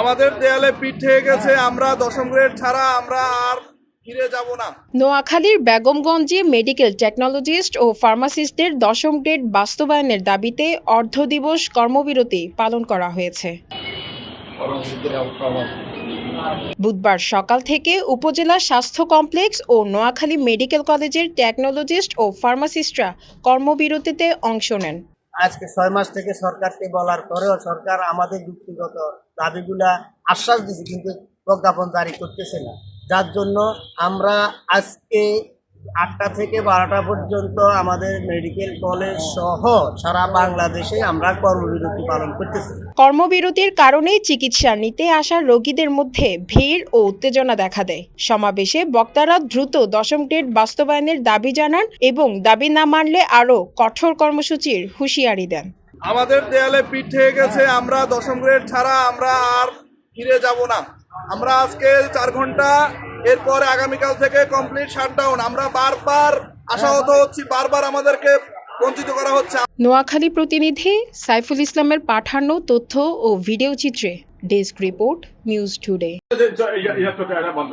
আমাদের দেয়ালে পিঠ থেকে গেছে, আমরা দশম গ্রেড ছাড়া আমরা আর যাব না। নোয়াখালীর বেগমগঞ্জে মেডিকেল টেকনোলজিস্ট ও ফার্মাসিস্টদের দশম গ্রেড বাস্তবায়নের দাবিতে অর্ধ দিবস কর্মবিরতি পালন করা হয়েছে। বুধবার সকাল থেকে উপজেলা স্বাস্থ্য কমপ্লেক্স ও নোয়াখালী মেডিকেল কলেজের টেকনোলজিস্ট ও ফার্মাসিস্টরা কর্মবিরতিতে অংশ নেন। আজকে ছয় মাস থেকে সরকারকে বলার পরেও সরকার আমাদের যুক্তিগত দাবিগুলা আশ্বাস দিচ্ছে কিন্তু প্রজ্ঞাপন জারি করতেছে না। যার জন্য আমরা আজকে আটটা থেকে বারোটা পর্যন্ত আমাদের মেডিকেল কলেজ সহ সারা বাংলাদেশে আমরা কর্মবিরতি পালন করতেছি। কর্মবিরতির কারণেই চিকিৎসা নিতে আসা রোগীদের মধ্যে ভিড় ও উত্তেজনা দেখা দেয়। সমাবেশে বক্তারা দ্রুত দশম গ্রেড বাস্তবায়নের দাবি জানান এবং দাবি না মানলে আরও কঠোর কর্মসূচির হুঁশিয়ারি দেন। আমাদের দেয়ালে পিঠ হয়ে গেছে আমরা দশম গ্রেড ছাড়া আমরা আর ফিরে যাব না। আমরা আজকে চার ঘণ্টা এরপরে আগামীকাল থেকে কমপ্লিট শাটডাউন আমরা বারবার আশাহত হচ্ছি বারবার আমাদেরকে বঞ্চিত করা হচ্ছে। নোয়াখালী প্রতিনিধি সাইফুল ইসলামের পাঠানো তথ্য ও ভিডিও চিত্রে ডেস্ক রিপোর্ট নিউজ টুডে। বন্ধ